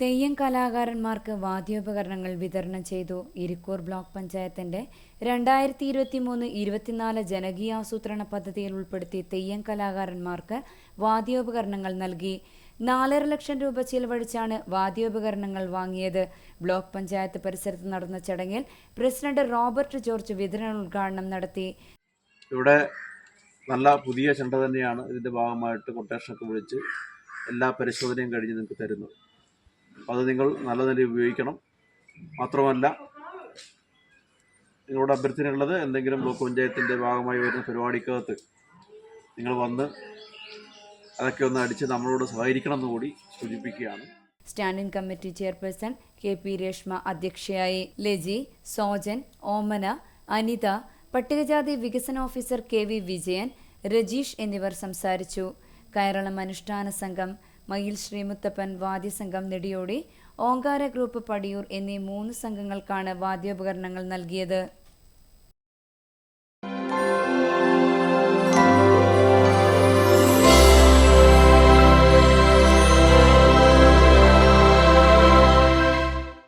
തെയ്യം കലാകാരന്മാർക്ക് വാദ്യോപകരണങ്ങൾ വിതരണം ചെയ്തു ഇരിക്കൂർ ബ്ലോക്ക് പഞ്ചായത്തിന്റെ രണ്ടായിരത്തി ഇരുപത്തി മൂന്ന് ഇരുപത്തിനാല് ജനകീയാസൂത്രണ പദ്ധതിയിൽ ഉൾപ്പെടുത്തി തെയ്യം കലാകാരന്മാർക്ക് വാദ്യോപകരണങ്ങൾ നൽകി. നാലര ലക്ഷം രൂപ ചിലവഴിച്ചാണ് വാദ്യോപകരണങ്ങൾ വാങ്ങിയത്. ബ്ലോക്ക് പഞ്ചായത്ത് പരിസരത്ത് നടന്ന ചടങ്ങിൽ പ്രസിഡന്റ് റോബർട്ട് ജോർജ് വിതരണോദ്ഘാടനം നടത്തി. ഇവിടെ നല്ല പുതിയ ചെണ്ട തന്നെയാണ് ഇതിന്റെ ഭാഗമായിട്ട് കൊട്ടേഷനൊക്കെ വിളിച്ച് എല്ലാ പരിശോധനയും കഴിഞ്ഞ് നിങ്ങൾക്ക് തരുന്നത്. അത് നിങ്ങൾ നല്ല നിലയിൽ ഉപയോഗിക്കണം. മാത്രമല്ല നിങ്ങളോട് അഭ്യർത്ഥനയുള്ളത് എന്തെങ്കിലും ബ്ലോക്ക് പഞ്ചായത്തിന്റെ ഭാഗമായി വരുന്ന പരിപാടിക്കകത്ത് നിങ്ങൾ വന്ന് അതൊക്കെ ഒന്ന് അടിച്ച് നമ്മളോട് സഹകരിക്കണം എന്ന് കൂടി സൂചിപ്പിക്കുകയാണ്. Standing committee chairperson K P Reshma അധ്യക്ഷയായി ലെജി സോജൻ ഓമന അനിത പട്ടികജാതി വികസന officer K V Vijayan Rajeesh എന്നിവർ സംസാരിച്ചു. കയറളം അനുഷ്ഠാന സംഘം മയിൽ ശ്രീമുത്തപ്പൻ വാദ്യസംഘം നെടിയോടി ഓങ്കാര ഗ്രൂപ്പ് പടിയൂർ എന്നീ മൂന്ന് സംഘങ്ങൾക്കാണ് വാദ്യോപകരണങ്ങൾ നൽകിയത്.